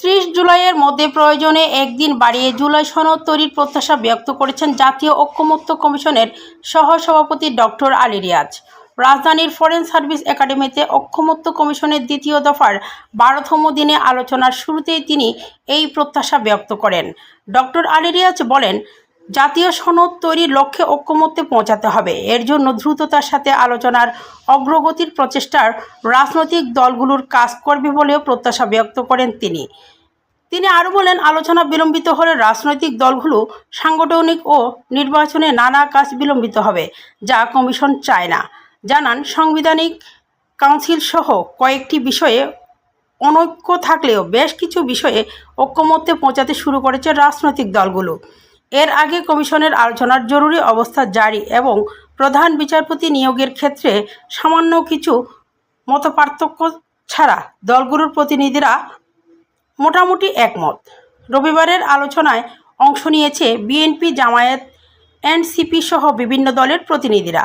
ত্রিশ জুলাইয়ের মধ্যে প্রয়োজনে একদিন বাড়িয়ে জুলাই সনদ তৈরির প্রত্যাশা ব্যক্ত করেছেন জাতীয় ঐক্যমত্য কমিশনের সহসভাপতি ডক্টর আলী রিয়াজ। রাজধানীর ফরেন সার্ভিস একাডেমিতে অক্ষমত্ব কমিশনের দ্বিতীয় দফার বারোতম দিনে আলোচনার শুরুতেই তিনি এই প্রত্যাশা ব্যক্ত করেন। ডক্টর আলিরিয়াজ বলেন জাতীয় সনদ তৈরির লক্ষ্যে ঐক্যমত্যে পৌঁছাতে হবে। এর জন্য দ্রুততার সাথে আলোচনার অগ্রগতির প্রচেষ্টার রাজনৈতিক দলগুলোর কাজ করবে বলেও প্রত্যাশা ব্যক্ত করেন তিনি। তিনি আরও বলেন, আলোচনা বিলম্বিত হলে রাজনৈতিক দলগুলো সাংগঠনিক ও নির্বাচনে নানা কাজ বিলম্বিত হবে, যা কমিশন চায় না। জানান, সাংবিধানিক কাউন্সিল সহ কয়েকটি বিষয়ে অনৈক্য থাকলেও বেশ কিছু বিষয়ে ঐক্যমত্যে পৌঁছাতে শুরু করেছে রাজনৈতিক দলগুলো। এর আগে কমিশনের আলোচনার জরুরি অবস্থা জারি এবং প্রধান বিচারপতি নিয়োগের ক্ষেত্রে সামান্য কিছু মতপার্থক্য ছাড়া দলগুলোর প্রতিনিধিরা মোটামুটি একমত। রবিবারের আলোচনায় অংশ নিয়েছে বিএনপি, জামায়াত, এনসিপি সহ বিভিন্ন দলের প্রতিনিধিরা।